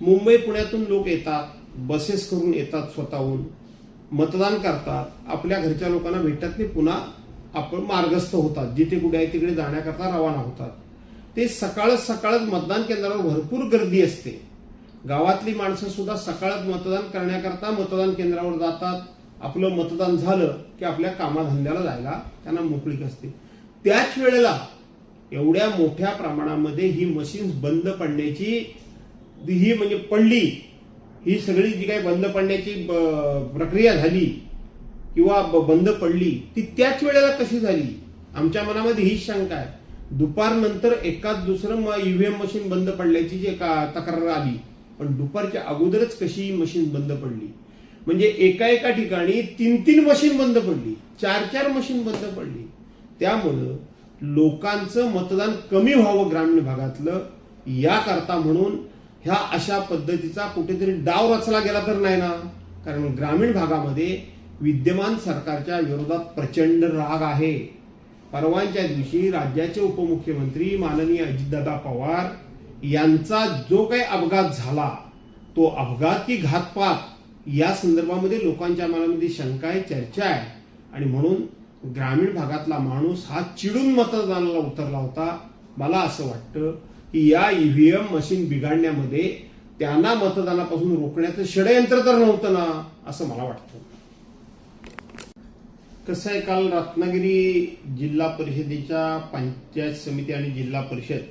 मुंबई पुण्यातून लोक येतात बसेस करून येतात स्वतःहून. मतदान करतात. आपल्या घरच्या लोकांना भेटतात ते पुन्हा आपण मार्गस्थ होतात. जिथे कुठे आहे तिकडे जाण्याकरता रवाना होतात. ते सकाळच सकाळच मतदान केंद्रावर भरपूर गर्दी असते. गावातली माणसं सुद्धा सकाळच मतदान करण्याकरता मतदान केंद्रावर जातात. आपलं मतदान झालं की आपल्या कामाधंद्याला जायला त्यांना मोकळीक असते. त्याच वेळेला एवढ्या मोठ्या प्रमाणामध्ये ही मशीन्स बंद पडण्याची ही म्हणजे पडली ही सगळी जी काही बंद पडण्याची ब- प्रक्रिया झाली किंवा ब- बंद पडली ती त्याच वेळेला कशी झाली. आमच्या मनामध्ये हीच शंका आहे. दुपारनंतर एकाच दुसरं ईव्हीएम मशीन बंद पडल्याची जी का तक्रार आली पण दुपारच्या अगोदरच कशी ही मशीन बंद पडली? म्हणजे एका एका ठिकाणी तीन तीन मशीन बंद पडली चार चार मशीन बंद पडली. त्यामुळं लोकांचं मतदान कमी व्हावं ग्रामीण भागातलं याकरता म्हणून ह्या अशा पद्धतीचा कुठेतरी डाव रचला गेला तर नाही ना? कारण ग्रामीण भागामध्ये विद्यमान सरकारच्या विरोधात प्रचंड राग आहे. परवांच्या दिवशी राज्याचे उपमुख्यमंत्री माननीय अजितदादा पवार यांचा जो काही अपघात झाला तो अपघात की घातपात या संदर्भामध्ये लोकांच्या मनामध्ये शंका आहे चर्चा आहे. आणि म्हणून ग्रामीण भागातला माणूस हा चिडून मतदानाला उतरला होता. मला असं वाटतं की या ईव्हीएम मशीन बिघाडण्यामध्ये त्यांना मतदानापासून रोखण्याचं षडयंत्र तर नव्हतं ना असं मला वाटतं. कसं आहे काल रत्नागिरी जिल्हा परिषदेच्या पंचायत समिती आणि जिल्हा परिषद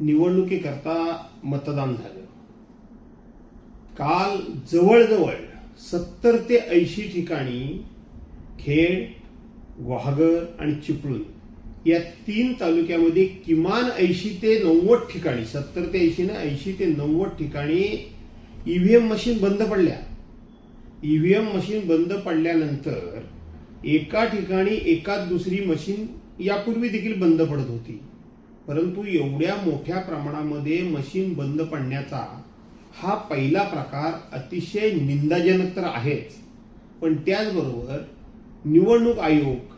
निवडणुकीकरता मतदान झालं. काल जवळजवळ सत्तर ते ऐंशी ठिकाणी खेड ग्वाहागर आणि चिपळूण या तीन तालुक्यामध्ये किमान ऐंशी ते नव्वद ठिकाणी सत्तर ते ऐंशी ना ऐंशी ते नव्वद ठिकाणी ईव्हीएम मशीन बंद पडल्या. ईव्हीएम मशीन बंद पडल्यानंतर एका ठिकाणी एकाच दुसरी मशीन यापूर्वी देखील बंद पडत होती. परंतु एवढ्या मोठ्या प्रमाणामध्ये मशीन बंद पडण्याचा हा पहिला प्रकार अतिशय निंदाजनक तर आहेच. पण त्याचबरोबर निवडणूक आयोग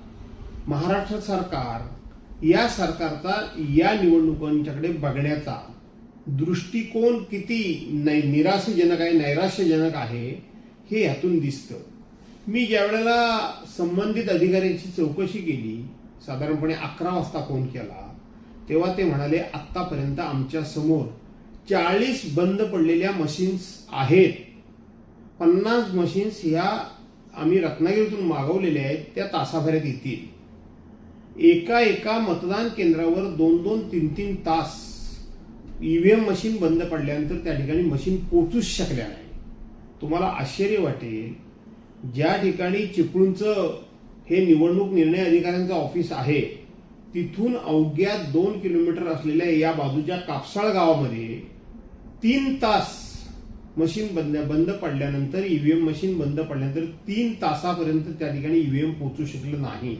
महाराष्ट्र सरकार या सरकारचा या निवडणुकांच्याकडे बघण्याचा दृष्टिकोन किती नै निराशजनक आहे नैराश्यजनक आहे हे यातून दिसतं. मी ज्या वेळेला संबंधित अधिकाऱ्यांची चौकशी केली साधारणपणे अकरा वाजता फोन केला तेव्हा ते म्हणाले आत्तापर्यंत आमच्यासमोर चाळीस बंद पडलेल्या मशीन्स आहेत. पन्नास मशीन्स ह्या आम्ही रत्नागिरीतून मागवलेल्या आहेत त्या तासाभरात येतील. एका एका मतदान केंद्रावर दोन दोन तीन तीन तास ईव्हीएम मशीन बंद पडल्यानंतर त्या ठिकाणी मशीन पोचूच शकल्या नाही. तुम्हाला आश्चर्य वाटेल ज्या ठिकाणी चिपळूणचं हे निवडणूक निर्णय अधिकाऱ्यांचं ऑफिस आहे तिथून अवघ्या दोन किलोमीटर असलेल्या या बाजूच्या कापसाळ गावामध्ये तीन तास मशीन बंद बंद पडल्यानंतर ईव्हीएम मशीन बंद पडल्यानंतर तीन तासापर्यंत त्या ठिकाणी ईव्हीएम पोचू शकलं नाही.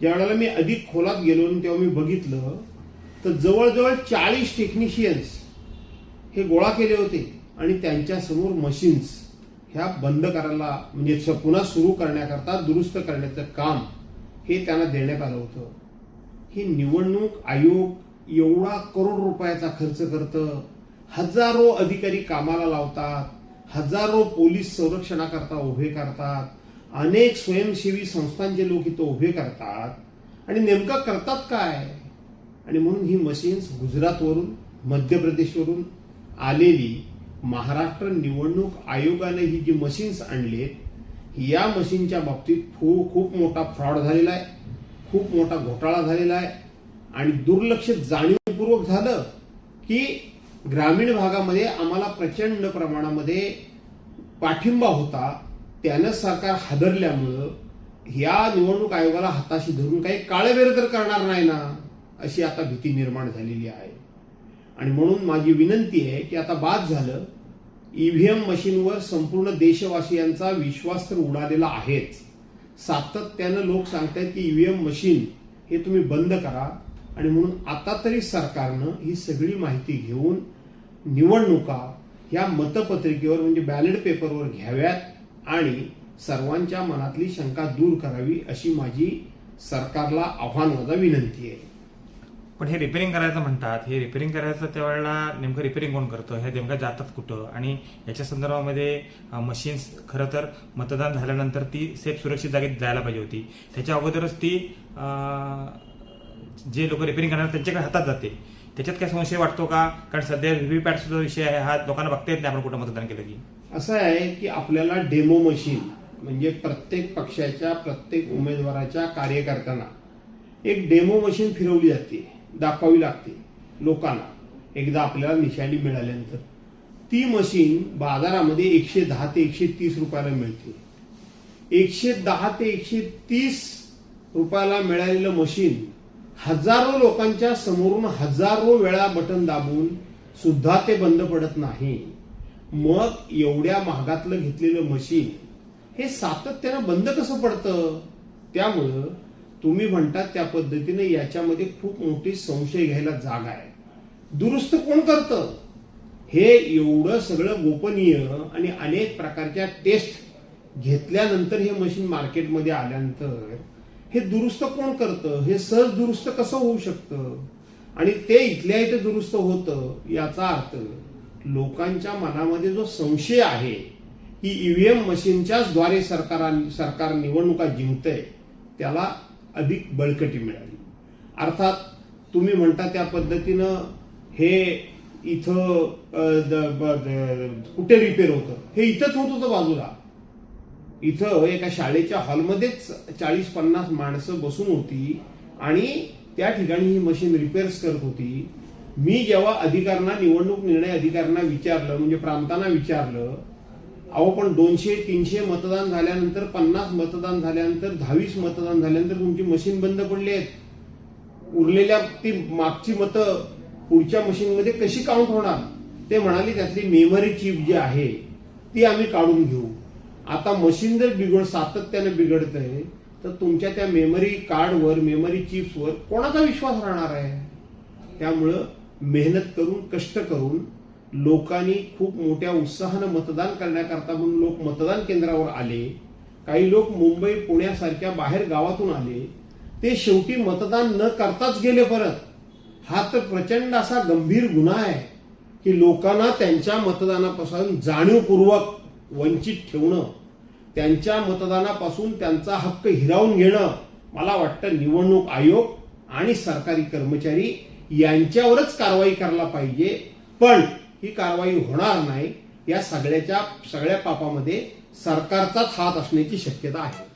ज्या वेळेला मी अधिक खोलात गेलो आणि तेव्हा मी बघितलं तर जवळजवळ चाळीस टेक्निशियन्स हे गोळा केले होते आणि त्यांच्यासमोर मशीन्स ह्या बंद करायला म्हणजे पुन्हा सुरू करण्याकरता दुरुस्त करण्याचं काम हे त्यांना देण्यात आलं होतं. ही निवडणूक आयोग एवढा करोड रुपयाचा खर्च करतं. हजारो अधिकारी कामाला लावतात हजारो पोलीस संरक्षणाकरता उभे करतात अनेक स्वयंसेवी संस्थांचे लोक इथं उभे करतात आणि नेमकं करतात काय? आणि म्हणून ही मशीन्स गुजरातवरून मध्य प्रदेशवरून आलेली महाराष्ट्र निवडणूक आयोगाने ही जी मशीन्स आणलीत या मशीनच्या बाबतीत खूप खूप मोठा फ्रॉड झालेला आहे खूप मोठा घोटाळा झालेला आहे. आणि दुर्लक्ष जाणीवपूर्वक झालं की ग्रामीण भागामध्ये आम्हाला प्रचंड प्रमाणामध्ये पाठिंबा होता. त्यानं सरकार हादरल्यामुळं या निवडणूक आयोगाला हाताशी धरून काही काळेबेर तर करणार नाही ना अशी आता भीती निर्माण झालेली आहे. आणि म्हणून माझी विनंती आहे की आता बाद झालं ईव्हीएम मशीनवर संपूर्ण देशवासियांचा विश्वास तर उडालेला आहेच. सातत्यानं लोक सांगतायत की ईव्हीएम मशीन हे तुम्ही बंद करा. आणि म्हणून आता तरी सरकारनं ही सगळी माहिती घेऊन निवडणुका ह्या मतपत्रिकेवर म्हणजे बॅलेट पेपरवर घ्याव्यात. आणि सर्वांच्या मनातली शंका दूर करावी अशी माझी सरकारला आव्हान माझा विनंती आहे. पण हे रिपेरिंग करायचं म्हणतात. हे रिपेरिंग करायचं त्यावेळेला नेमकं रिपेरिंग कोण करतं? हे नेमकं जातात कुठं? आणि याच्या संदर्भामध्ये मशीन्स खरं तर मतदान झाल्यानंतर ती सेफ सुरक्षित जागेत जायला पाहिजे होती. त्याच्या अगोदरच ती जे लोक रिपेरिंग करणार त्यांच्याकडे हातात जाते. त्याच्यात काय संशय वाटतो का? कारण सध्या व्हीव्हीपॅट सुद्धा विषय आहे हा लोकांना बघता येत नाही आपण कुठं मतदान केलं की. असं आहे की आपल्याला डेमो मशीन म्हणजे प्रत्येक पक्षाच्या प्रत्येक उमेदवाराच्या कार्यकर्त्यांना एक डेमो मशीन फिरवली जाते दाखवावी लागते लोकांना. एकदा आपल्याला निशाणी मिळाल्यानंतर. ती मशीन बाजारामध्ये एकशे दहा ते एकशे तीस रुपयाला मिळते. एकशे दहा ते एकशे तीस रुपयाला मिळालेलं मशीन हजारो लोकांच्या समोरून हजारो वेळा बटन दाबून सुद्धा ते बंद पडत नाही. मग एवढ्या महागातलं घेतलेलं मशीन हे सातत्यानं बंद कसं पडतं? त्यामुळं तुम्ही म्हणतात त्या पद्धतीने याच्यामध्ये खूप मोठी संशय घ्यायला जागा आहे. दुरुस्त कोण करतं? हे एवढं सगळं गोपनीय आणि अनेक प्रकारच्या टेस्ट घेतल्यानंतर हे मशीन मार्केटमध्ये आल्यानंतर हे दुरुस्त कोण करतं? हे सहज दुरुस्त कसं होऊ शकतं? आणि ते इथल्या इथे दुरुस्त होतं याचा अर्थ लोकांच्या मनामध्ये जो संशय आहे की ईव्हीएम मशीनच्याच द्वारे सरकार सरकार निवडणुका जिंकतंय त्याला अधिक बळकटी मिळाली. अर्थात तुम्ही म्हणता त्या पद्धतीनं हे इथं कुठे रिपेअर होतं? हे इथंच होत होतं बाजूला. इथं एका शाळेच्या हॉलमध्येच चाळीस पन्नास माणसं बसून होती आणि त्या ठिकाणी ही मशीन रिपेअर्स करत होती. मी जेव्हा अधिकाऱ्यांना निवडणूक निर्णय अधिकाऱ्यांना विचारलं म्हणजे प्रांतांना विचारलं अहो पण दोनशे तीनशे मतदान झाल्यानंतर पन्नास मतदान झाल्यानंतर दहावीस मतदान झाल्यानंतर तुमची मशीन बंद पडली आहेत. उरलेल्या ती मागची मतं पुढच्या मशीनमध्ये कशी काउंट होणार? ते म्हणाले त्यातली मेमरी चिप जी आहे ती आम्ही काढून घेऊ. आता मशीन जर बिघड सातत्याने बिघडतंय तर तुमच्या त्या मेमरी कार्डवर मेमरी चिप्सवर कोणाचा विश्वास राहणार आहे? त्यामुळं मेहनत करून कष्ट करून लोकांनी खूप मोठ्या उत्साहानं मतदान करण्याकरता म्हणून लोक मतदान केंद्रावर आले. काही लोक मुंबई पुण्यासारख्या बाहेर गावातून आले. ते शेवटी मतदान न करताच गेले परत. हा तर प्रचंड असा गंभीर गुन्हा आहे की लोकांना त्यांच्या मतदानापासून जाणीवपूर्वक वंचित ठेवणं त्यांच्या मतदानापासून त्यांचा हक्क हिरावून घेणं मला वाटतं निवडणूक आयोग आणि सरकारी कर्मचारी यांच्यावरच कारवाई करायला पाहिजे. पण ही कारवाई होणार नाही. या सगळ्याच्या सगळ्या पापामध्ये सरकारचाच हात असण्याची शक्यता आहे.